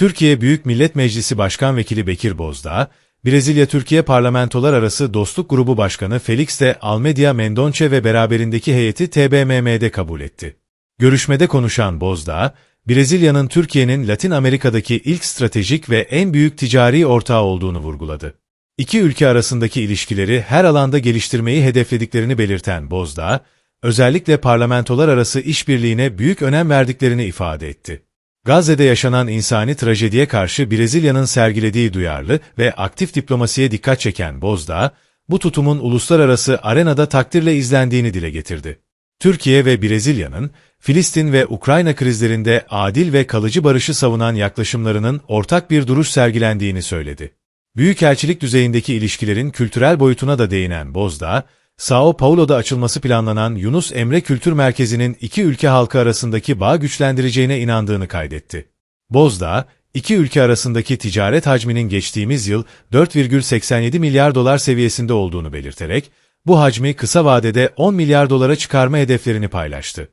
Türkiye Büyük Millet Meclisi Başkan Vekili Bekir Bozdağ, Brezilya-Türkiye Parlamentolar Arası Dostluk Grubu Başkanı Felix de Almeida Mendonça ve beraberindeki heyeti TBMM'de kabul etti. Görüşmede konuşan Bozdağ, Brezilya'nın Türkiye'nin Latin Amerika'daki ilk stratejik ve en büyük ticari ortağı olduğunu vurguladı. İki ülke arasındaki ilişkileri her alanda geliştirmeyi hedeflediklerini belirten Bozdağ, özellikle parlamentolar arası işbirliğine büyük önem verdiklerini ifade etti. Gazze'de yaşanan insani trajediye karşı Brezilya'nın sergilediği duyarlı ve aktif diplomasiye dikkat çeken Bozdağ, bu tutumun uluslararası arenada takdirle izlendiğini dile getirdi. Türkiye ve Brezilya'nın, Filistin ve Ukrayna krizlerinde adil ve kalıcı barışı savunan yaklaşımlarının ortak bir duruş sergilendiğini söyledi. Büyükelçilik düzeyindeki ilişkilerin kültürel boyutuna da değinen Bozdağ, Sao Paulo'da açılması planlanan Yunus Emre Kültür Merkezi'nin iki ülke halkı arasındaki bağ güçlendireceğine inandığını kaydetti. Bozdağ, iki ülke arasındaki ticaret hacminin geçtiğimiz yıl 4,87 milyar dolar seviyesinde olduğunu belirterek, bu hacmi kısa vadede 10 milyar dolara çıkarma hedeflerini paylaştı.